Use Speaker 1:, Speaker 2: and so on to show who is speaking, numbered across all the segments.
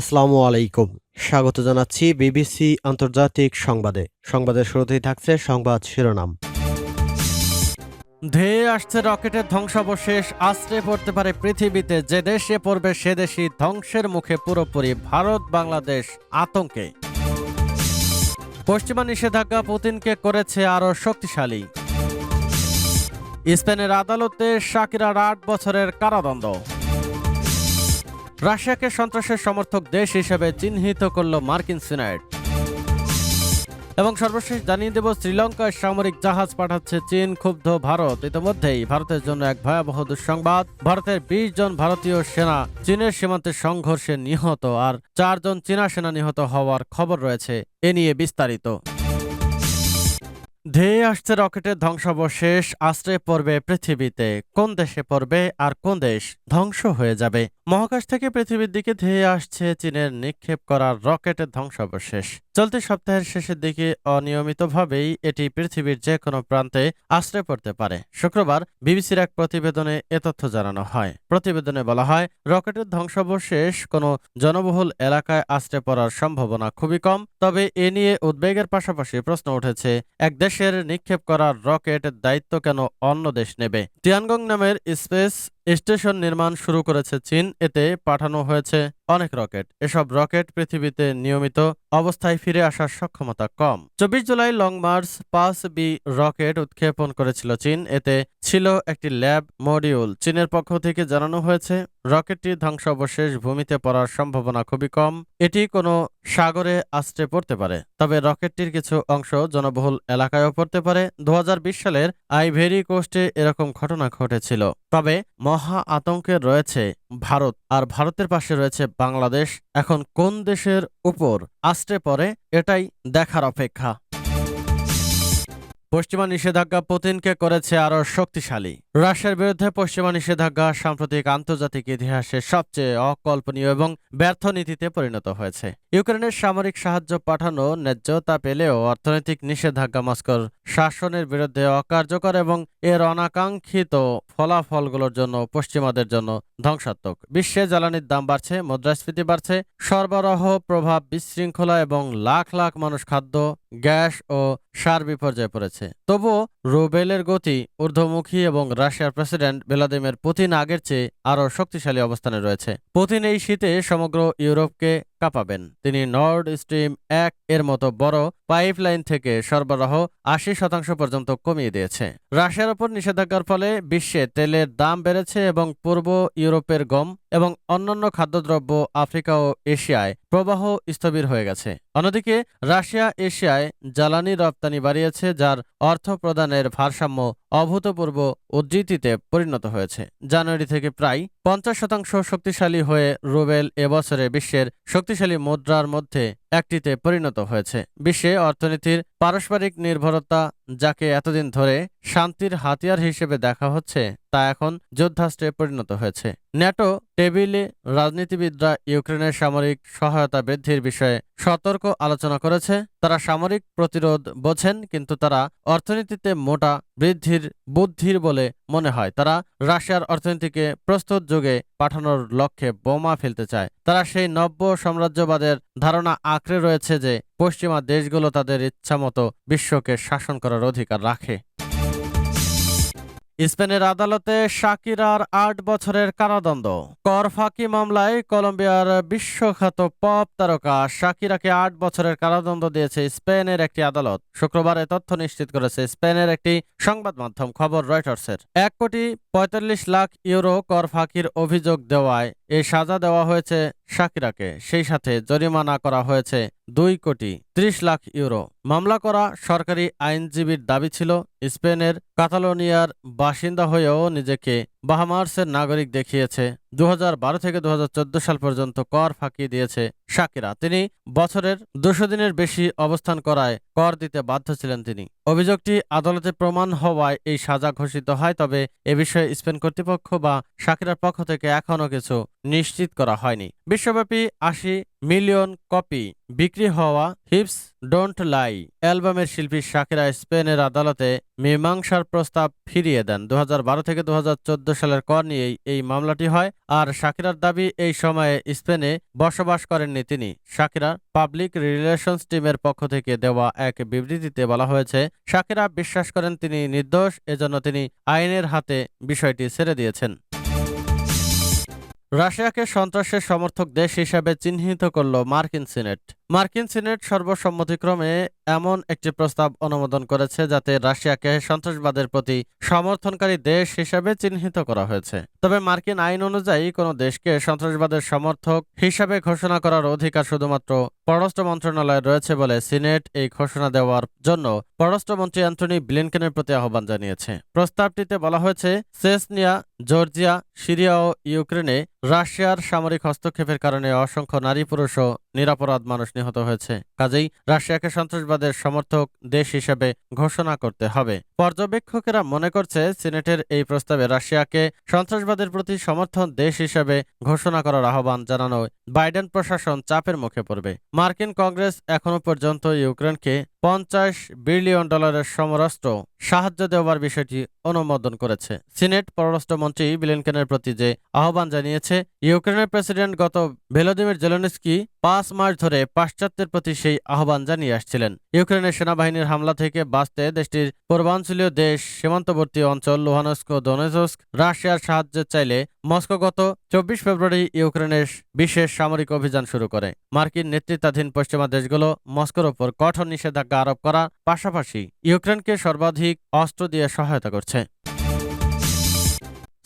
Speaker 1: আসসালামু আলাইকুম। স্বাগত জানাচ্ছি বিবিসি আন্তর্জাতিক সংবাদে। সংবাদের শুরুতেই থাকছে সংবাদ শিরোনাম। ধেয়ে আসছে রকেটের ধ্বংসাবশেষ আশ্রে পড়তে পারে পৃথিবীতে, যে দেশে পড়বে সে দেশই ধ্বংসের মুখে পুরোপুরি ভারত, বাংলাদেশ আতঙ্কে। পশ্চিমা নিষেধাজ্ঞা পুতিনকে করেছে আরও শক্তিশালী। স্পেনের আদালতে শাকিরার আট বছরের কারাদণ্ড। রাশিয়াকে সন্ত্রাসের সমর্থক দেশ হিসেবে চিহ্নিত করল মার্কিন সিনেট এবং সর্বশেষ জানিয়ে দেব, শ্রীলঙ্কায় সামরিক জাহাজ পাঠাচ্ছে চীন, ক্ষুব্ধ ভারত। ইতিমধ্যেই ভারতের জন্য এক ভয়াবহ দুঃসংবাদ। ভারতের বিশ জন ভারতীয় সেনা চীনের সীমান্তে সংঘর্ষে নিহত, আর চারজন চীনা সেনা নিহত হওয়ার খবর রয়েছে। এ নিয়ে বিস্তারিত। ধেয়ে আসছে রকেটের ধ্বংসাবশেষ, আশ্রয় পড়বে পৃথিবীতে। কোন দেশে পড়বে আর কোন দেশ ধ্বংস হয়ে যাবে? মহাকাশ থেকে পৃথিবীর দিকে ধেয়ে আসছে চীনের নিক্ষেপ করার রকেটের ধ্বংসাবশেষ। চলতি সপ্তাহের শেষের দিকে অনিয়মিতভাবেই এটি পৃথিবীর যে কোনো প্রান্তে আশ্রয় পড়তে পারে। শুক্রবার বিবিসির এক প্রতিবেদনে এ তথ্য জানানো হয়। প্রতিবেদনে বলা হয়, রকেটের ধ্বংসাবশেষ কোনো জনবহুল এলাকায় আশ্রয় পড়ার সম্ভাবনা খুবই কম, তবে এ নিয়ে উদ্বেগের পাশাপাশি প্রশ্ন উঠেছে, এক দেশের নিক্ষেপ করা রকেট দায়িত্ব কেন অন্য দেশ নেবে? টিয়ানগং নামের স্পেস স্টেশন নির্মাণ শুরু করেছে চীন। এতে পাঠানো হয়েছে অনেক রকেট। এসব রকেট পৃথিবীতে নিয়মিত অবস্থায় ফিরে আসার সক্ষমতা কম। চব্বিশ জুলাই লং মার্চ পাঁচ বি রকেট উৎক্ষেপণ করেছিল চীন। এতে ছিল একটি ল্যাব মডিউল। চীনের পক্ষ থেকে জানানো হয়েছে রকেটটি ধ্বংসাবশেষ ভূমিতে পড়ার সম্ভাবনা খুবই কম। এটি কোনো সাগরে আশ্রে পড়তে পারে, তবে রকেটটির কিছু অংশ জনবহুল এলাকায়ও পড়তে পারে। দু হাজার বিশ সালের আইভেরি কোস্টে এরকম ঘটনা ঘটেছিল। তবে মহা আতঙ্কে রয়েছে ভারত, আর ভারতের পাশে রয়েছে বাংলাদেশ। এখন কোন দেশের উপর আশ্রে পড়ে, এটাই দেখার অপেক্ষা। পশ্চিমা নিষেধাজ্ঞা পুতিনকে করেছে আরও শক্তিশালী। রাশিয়ার বিরুদ্ধে পশ্চিমা নিষেধাজ্ঞা সাম্প্রতিক আন্তর্জাতিক ইতিহাসে সবচেয়ে অকল্পনীয় এবং ব্যর্থ নীতিতে পরিণত হয়েছে। ইউক্রেনের সামরিক সাহায্য পাঠানো ন্যায্যতা পেলেও অর্থনৈতিক নিষেধাজ্ঞা মস্কোর শাসনের বিরুদ্ধে অকার্যকর এবং এর অনাকাঙ্ক্ষিত ফলাফলগুলোর জন্য পশ্চিমাদের জন্য ধ্বংসাত্মক। বিশ্বে জ্বালানির দাম বাড়ছে, মুদ্রাস্ফীতি বাড়ছে, সরবরাহ প্রভাব বিশৃঙ্খলা এবং লাখ লাখ মানুষ খাদ্য, গ্যাস ও সার বিপর্যয়ে পড়েছে। তবুও রুবেলের গতি ঊর্ধ্বমুখী এবং রাশিয়ার প্রেসিডেন্ট ভ্লাদিমির পুতিন আগের চেয়ে আরও শক্তিশালী অবস্থানে রয়েছে। পুতিন এই শীতে সমগ্র ইউরোপকে কাঁপাবেন। তিনি নর্ড স্ট্রিম এক এর মতো বড় পাইপলাইন থেকে সরবরাহ আশি শতাংশ পর্যন্ত কমিয়ে দিয়েছে। রাশিয়ার ওপর নিষেধাজ্ঞার ফলে বিশ্বে তেলের দাম বেড়েছে এবং পূর্ব ইউরোপের গম এবং অন্যান্য খাদ্যদ্রব্য আফ্রিকা ও এশিয়ায় প্রবাহ স্থবির হয়ে গেছে। অন্যদিকে, রাশিয়া এশিয়ায় জ্বালানি রপ্তানি বাড়িয়েছে, যার অর্থ প্রদানের ভারসাম্য অভূতপূর্ব উদ্ধৃতিতে পরিণত হয়েছে। জানুয়ারি থেকে প্রায় পঞ্চাশ শতাংশ শক্তিশালী হয়ে রুবেল এবছরে বিশ্বের শক্তিশালী মুদ্রার মধ্যে একটিতে পরিণত হয়েছে। বিশ্বে অর্থনীতির পারস্পরিক নির্ভরতা, যাকে এতদিন ধরে শান্তির হাতিয়ার হিসেবে দেখা হচ্ছে, তা এখন যুদ্ধাস্ত্রে পরিণত হয়েছে। ন্যাটো টেবিলে রাজনীতিবিদরা ইউক্রেনের সামরিক সহায়তা বৃদ্ধির বিষয়ে সতর্ক আলোচনা করেছে। তারা সামরিক প্রতিরোধ বোঝেন, কিন্তু তারা অর্থনীতিতে মোটা বৃদ্ধির বুদ্ধির বলে মনে হয়। তারা রাশিয়ার অর্থনীতিকে প্রস্তুত যুগে পাঠানোর লক্ষ্যে বোমা ফেলতে চায়। তারা সেই নব্য সাম্রাজ্যবাদের ধারণা আঁকড়ে রয়েছে যে পশ্চিমা দেশগুলো তাদের ইচ্ছামতো বিশ্বকে শাসন করার অধিকার রাখে। স্পেনের আদালতে শাকিরার আট বছরের কারাদণ্ড। কর ফাঁকি মামলায় কলম্বিয়ার বিশ্বখ্যাত পপ তারকা শাকিরাকে আট বছরের কারাদণ্ড দিয়েছে স্পেনের একটি আদালত। শুক্রবার এ তথ্য নিশ্চিত করেছে স্পেনের একটি সংবাদ মাধ্যম, খবর রয়টার্সের। এক কোটি পঁয়তাল্লিশ লাখ ইউরো কর ফাঁকির অভিযোগ দেওয়ায় এই সাজা দেওয়া হয়েছে শাকিরাকে সেই সাথে জরিমানা করা হয়েছে দুই কোটি ত্রিশ লাখ ইউরো। মামলা করা সরকারি আইনজীবীর দাবি ছিল, স্পেনের কাতালোনিয়ার বাসিন্দা হয়েও নিজেকে বাহামার্সের নাগরিক দেখিয়েছে দু হাজার বারো থেকে দু হাজার চোদ্দ সাল পর্যন্ত কর ফাঁকি দিয়েছে শাকিরা। তিনি বছরের দুশো দিনের বেশি অবস্থান করায় কর দিতে বাধ্য ছিলেন তিনি। অভিযোগটি আদালতে প্রমাণ হওয়ায় এই সাজা ঘোষিত হয়, তবে এ বিষয়ে স্পেন কর্তৃপক্ষ বা শাকিরার পক্ষ থেকে এখনও কিছু নিশ্চিত করা হয়নি। বিশ্বব্যাপী আশি মিলিয়ন কপি বিক্রি হওয়া হিপস ডোন্ট লাই অ্যালবামের শিল্পী শাকিরা স্পেনের আদালতে মীমাংসার প্রস্তাব ফিরিয়ে দেন। দু হাজার বারো থেকে দুহাজার চোদ্দ সালের কর নিয়েই এই মামলাটি হয় আর শাকিরার দাবি এই সময়ে স্পেনে বসবাস করেননি তিনি। শাকিরা পাবলিক রিলেশনস টিমের পক্ষ থেকে দেওয়া এক বিবৃতিতে বলা হয়েছে, শাকিরা বিশ্বাস করেন তিনি নির্দোষ, এজন্য তিনি আইনের হাতে বিষয়টি ছেড়ে দিয়েছেন। রাশিয়াকে সন্ত্রাসের সমর্থক দেশ হিসাবে চিহ্নিত করল মার্কিন সিনেট। মার্কিন সিনেট সর্বসম্মতিক্রমে এমন একটি প্রস্তাব অনুমোদন করেছে যাতে রাশিয়াকে সন্ত্রাসবাদের প্রতি সমর্থনকারী দেশ হিসাবে চিহ্নিত করা হয়েছে। তবে মার্কিন আইন অনুযায়ী কোনো দেশকে সন্ত্রাসবাদের সমর্থক হিসাবে ঘোষণা করার অধিকার শুধুমাত্র পররাষ্ট্র মন্ত্রণালয়ে রয়েছে বলে সিনেট এই ঘোষণা দেওয়ার জন্য পররাষ্ট্রমন্ত্রী অ্যান্টনি ব্লিনকেনের প্রতি আহ্বান জানিয়েছে। প্রস্তাবটিতে বলা হয়েছে, সেসনিয়া, জর্জিয়া, সিরিয়া ও ইউক্রেনে রাশিয়ার সামরিক হস্তক্ষেপের কারণে অসংখ্য নারী পুরুষ ও নিরাপরাধ মানুষ নিহত হয়েছে। কাজেই রাশিয়াকে সন্ত্রাসবাদের সমর্থক দেশ হিসেবে ঘোষণা করতে হবে। পর্যবেক্ষকেরা মনে করছে সিনেটের এই প্রস্তাবে রাশিয়াকে সন্ত্রাসবাদের প্রতি সমর্থন দেশ হিসেবে ঘোষণা করার আহ্বান জানানো বাইডেন প্রশাসন চাপের মুখে পড়বে। মার্কিন কংগ্রেস এখনও পর্যন্ত ইউক্রেনকে পঞ্চাশ বিলিয়ন ডলারের সমরাষ্ট্র সাহায্য দেওয়ার বিষয়টি অনুমোদন করেছে। সিনেট পররাষ্ট্রমন্ত্রী বিলেনকেনের প্রতি যে আহ্বান জানিয়েছে, ইউক্রেনের প্রেসিডেন্ট গত ভেলোদিমির জেলেনস্কি পাঁচ মাস ধরে পাশ্চাত্যের প্রতি সেই আহ্বান জানিয়ে আসছিলেন। ইউক্রেনের সেনাবাহিনীর হামলা থেকে বাঁচতে দেশটির পূর্বাঞ্চলীয় দেশ সীমান্তবর্তী অঞ্চল লুহানস্ক ও দোনেজস্ক রাশিয়ার সাহায্য চাইলে মস্কো গত চব্বিশ ফেব্রুয়ারি ইউক্রেনের বিশেষ সামরিক অভিযান শুরু করে। মার্কিন নেতৃত্বাধীন পশ্চিমা দেশগুলো মস্কোর ওপর কঠোর নিষেধাজ্ঞা আরোপ করার পাশাপাশি ইউক্রেনকে সর্বাধিক অস্ত্র দিয়ে সহায়তা করছে।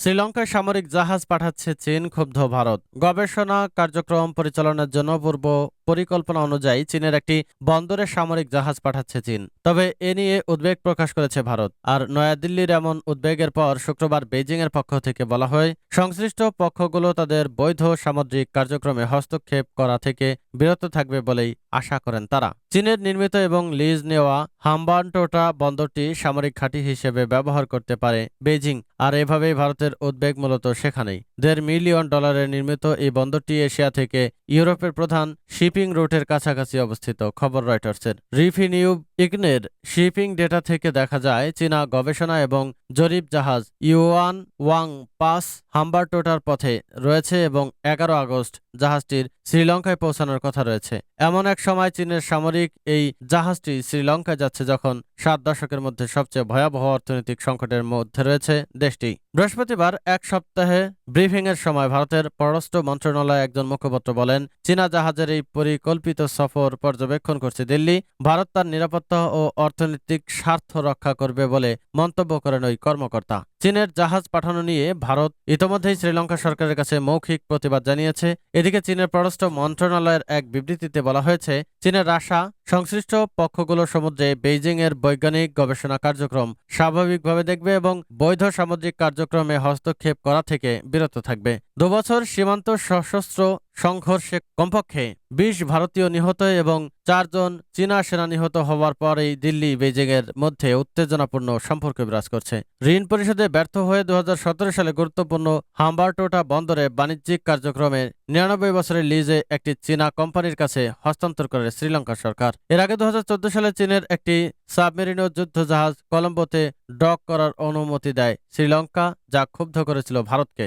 Speaker 1: শ্রীলঙ্কায় সামরিক জাহাজ পাঠাচ্ছে চীন, ক্ষুব্ধ ভারত। গবেষণা কার্যক্রম পরিচালনার জন্য পূর্ব পরিকল্পনা অনুযায়ী চীনের একটি বন্দরে সামরিক জাহাজ পাঠাচ্ছে চীন। তবে এ নিয়ে উদ্বেগ প্রকাশ করেছে ভারত। আর নয়াদিল্লির এমন উদ্বেগের পর শুক্রবার বেজিং এর পক্ষ থেকে বলা হয়, সংশ্লিষ্ট পক্ষগুলো তাদের বৈধ সামুদ্রিক কার্যক্রমে হস্তক্ষেপ করা থেকে বিরত থাকবে বলেই আশা করেন তারা। চীনের নির্মিত এবং লিজ নেওয়া হাম্বানটোটা বন্দরটি সামরিক ঘাঁটি হিসেবে ব্যবহার করতে পারে বেজিং আর এভাবেই ভারতের উদ্বেগ মূলত সেখানেই। দেড় মিলিয়ন ডলারের নির্মিত এই বন্দরটি এশিয়া থেকে ইউরোপের প্রধান শিপিং রুটের কাছাকাছি অবস্থিত খবর রয়টার্সের। রিফিনিউ ইগনের শিপিং ডেটা থেকে দেখা যায়, চীনা গবেষণা এবং জরিপ জাহাজ ইউয়ান ওয়াং পাস হাম্বারটোটার পথে রয়েছে এবং এগারো আগস্ট জাহাজটির শ্রীলঙ্কায় পৌঁছানোর কথা রয়েছে। এমন এক সময় চীনের সামরিক এই জাহাজটি শ্রীলঙ্কায় যাচ্ছে যখন সাত দশকের মধ্যে সবচেয়ে ভয়াবহ অর্থনৈতিক সংকটের মধ্যে রয়েছে দেশটি। বৃহস্পতিবার এক সপ্তাহে ব্রিফিংয়ের সময় ভারতের পররাষ্ট্র মন্ত্রণালয়ে একজন মুখপাত্র বলেন, চীনা জাহাজের এই পরিকল্পিত সফর পর্যবেক্ষণ করছে দিল্লি। ভারত তার নিরাপত্তা ও অর্থনৈতিক স্বার্থ রক্ষা করবে বলে মন্তব্য করেন ওই কর্মকর্তা। চীনের জাহাজ পাঠানো নিয়ে ভারত ইতোমধ্যেই শ্রীলঙ্কা সরকারের কাছে মৌখিক প্রতিবাদ জানিয়েছে। এদিকে চীনের পররাষ্ট্র মন্ত্রণালয়ের এক বিবৃতিতে বলা হয়েছে, চীনের আশা সংশ্লিষ্ট পক্ষগুলো সমুদ্রে বেইজিং এর বৈজ্ঞানিক গবেষণা কার্যক্রম স্বাভাবিকভাবে দেখবে এবং বৈধ সামুদ্রিক কার্যক্রমে হস্তক্ষেপ করা থেকে বিরত থাকবে। দুবছর সীমান্ত সশস্ত্র সংঘর্ষে কমপক্ষে বিশ ভারতীয় নিহত এবং চারজন চীনা সেনা নিহত হওয়ার পরেই দিল্লি বেজিং এর মধ্যে উত্তেজনাপূর্ণ সম্পর্ক বিরাজ করছে। ঋণ পরিশোধে ব্যর্থ হয়ে দু হাজার সতেরো সালে গুরুত্বপূর্ণ হাম্বারটোটা বন্দরে বাণিজ্যিক কার্যক্রমে নিরানব্বই বছরের লিজে একটি চীনা কোম্পানির কাছে হস্তান্তর করে শ্রীলঙ্কা সরকার। এর আগে দুহাজার চোদ্দ সালে চীনের একটি সাবমেরিনো যুদ্ধজাহাজ কলম্বোতে ডক করার অনুমতি দেয় শ্রীলঙ্কা, যা ক্ষুব্ধ করেছিল ভারতকে।